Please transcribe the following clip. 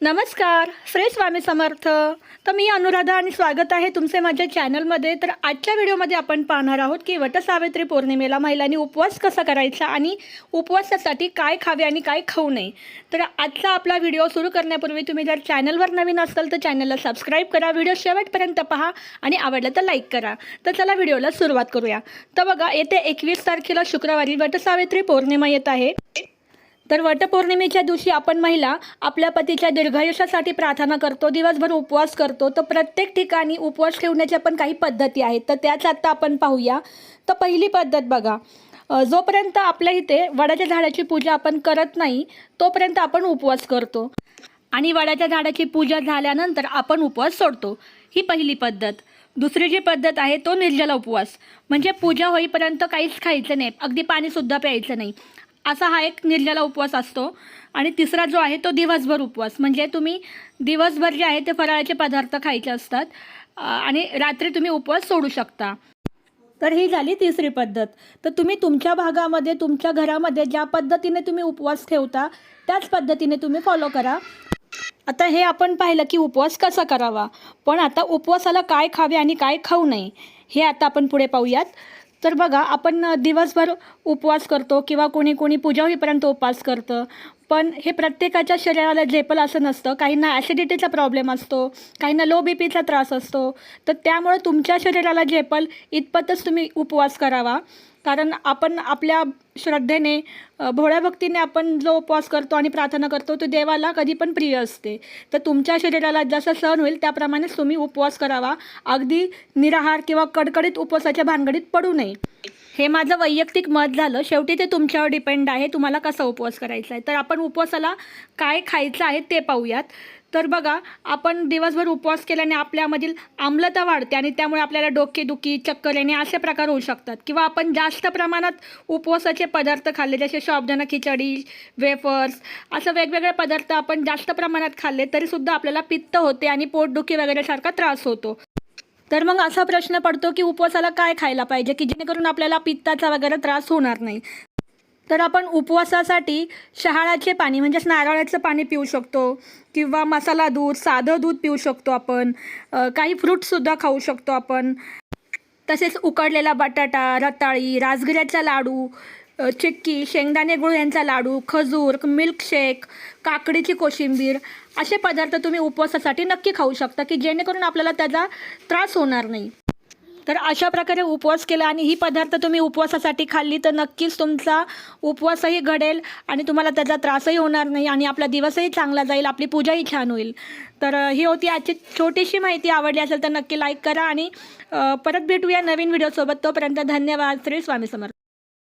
नमस्कार श्री स्वामी समर्थ. तर मी अनुराधा आणि स्वागत आहे तुमचे माझ्या चॅनलमध्ये. तर आजच्या व्हिडिओमध्ये आपण पाहणार आहोत की वटसावित्री पौर्णिमेला महिलांनी उपवास कसा करायचा आणि उपवासासाठी काय खावे आणि काय खाऊ नये. तर आजचा आपला व्हिडिओ सुरू करण्यापूर्वी तुम्ही जर चॅनलवर नवीन असाल तर चॅनलला सबस्क्राईब करा व्हिडिओ शेवटपर्यंत पहा आणि आवडलं तर लाईक करा. तर चला व्हिडिओला सुरुवात करूया. तर बघा येते एकवीस तारखेला शुक्रवारी वटसावित्री पौर्णिमा येत आहे. तर वटपौर्णिमेच्या दिवशी आपण महिला आपल्या पतीच्या दीर्घायुष्यासाठी प्रार्थना करतो दिवसभर उपवास करतो. तर प्रत्येक ठिकाणी उपवास ठेवण्याच्या पण काही पद्धती आहेत. तर त्याच आत्ता आपण पाहूया. तर पहिली पद्धत बघा. जोपर्यंत आपल्या इथे वडाच्या झाडाची पूजा आपण करत नाही तोपर्यंत आपण उपवास करतो. आणि वडाच्या झाडाची पूजा झाल्यानंतर आपण उपवास सोडतो. ही पहिली पद्धत. दुसरी जी पद्धत आहे तो निर्जला उपवास. म्हणजे पूजा होईपर्यंत काहीच खायचं नाही. अगदी पाणीसुद्धा प्यायचं नाही. असा हा एक निर्जला उपवास असतो. आणि तिसरा जो आहे तो दिवसभर उपवास. म्हणजे तुम्ही दिवसभर जे आहे ते फराळाचे पदार्थ खायचे असतात. आणि रात्री तुम्ही उपवास सोडू शकता. तर ही झाली तिसरी पद्धत. तर तुम्ही तुमच्या भागामध्ये तुमच्या घरामध्ये ज्या पद्धतीने तुम्ही उपवास ठेवता त्याच पद्धतीने तुम्ही फॉलो करा. आता हे आपण पाहिलं की उपवास कसा करावा. पण आता उपवासाला काय खावे आणि काय खाऊ नये हे आता आपण पुढे पाहूयात. तर बघा आपण दिवसभर उपवास करतो किंवा कोणी कोणी पूजा होईपर्यंत उपवास करतं. पण हे प्रत्येकाच्या शरीराला झेपल असं नसतं. काहींना ॲसिडिटीचा प्रॉब्लेम असतो काहींना लो बी पीचा त्रास असतो. तर त्यामुळे तुमच्या शरीराला झेपल इतपतच तुम्ही उपवास करावा. कारण आपण आपल्या श्रद्धेने भोळ्या भक्तीने आपण जो उपवास करतो आणि प्रार्थना करतो तो देवाला कधी पण प्रिय असते. तर तुमच्या शरीराला जसं सहन होईल त्याप्रमाणेच तुम्ही उपवास करावा. अगदी निराहार किंवा कडकडीत उपवासाच्या भानगडीत पडू नये. हे माझं वैयक्तिक मत झालं. शेवटी ते तुमच्यावर डिपेंड आहे. तुम्हाला कसा उपवास करायचा आहे? तर आपण उपवासाला काय खायचं आहे ते पाहूयात. तर बघा आपण दिवसभर उपवास केल्याने आपल्यामधील आम्लता वाढते आणि त्यामुळे आपल्याला डोकेदुखी चक्कर येणे असे प्रकार होऊ शकतात. किंवा आपण जास्त प्रमाणात उपवासाचे पदार्थ खाल्ले जसे शॉपजनं खिचडी वेफर्स असं वेगवेगळे पदार्थ आपण जास्त प्रमाणात खाल्ले तरीसुद्धा आपल्याला पित्त होते आणि पोटदुखी वगैरेसारखा त्रास होतो. तर मग असा प्रश्न पडतो की उपवासाला काय खायला पाहिजे? की जेणेकरून आपल्याला पित्ताचा वगैरे त्रास होणार नाही. तर आपण उपवासासाठी शहाळाचे पाणी म्हणजेच नारळाचं पाणी पिऊ शकतो किंवा मसाला दूध साधं दूध पिऊ शकतो आपण. काही फ्रूटसुद्धा खाऊ शकतो आपण. तसेच उकडलेला बटाटा रताळी राजगिऱ्याचा लाडू चिक्की शेंगदाणे गुळ यांचा लाडू खजूर मिल्कशेक काकडीची कोशिंबीर असे पदार्थ तुम्ही उपवासासाठी नक्की खाऊ शकता की जेणेकरून आपल्याला त्याचा त्रास होणार नाही. तर अशा प्रकारे उपवास केला आणि ही पदार्थ तुम्ही उपवासासाठी खाल्ली तर नक्कीच तुमचा उपवासही घडेल आणि तुम्हाला त्याचा त्रासही होणार नाही आणि आपला दिवसही चांगला जाईल आपली पूजाही छान होईल. तर ही होती आजची छोटीशी माहिती आवडली असेल तर नक्की लाईक करा आणि परत भेटूया नवीन व्हिडिओसोबत तोपर्यंत धन्यवाद. श्री स्वामी समर्थ.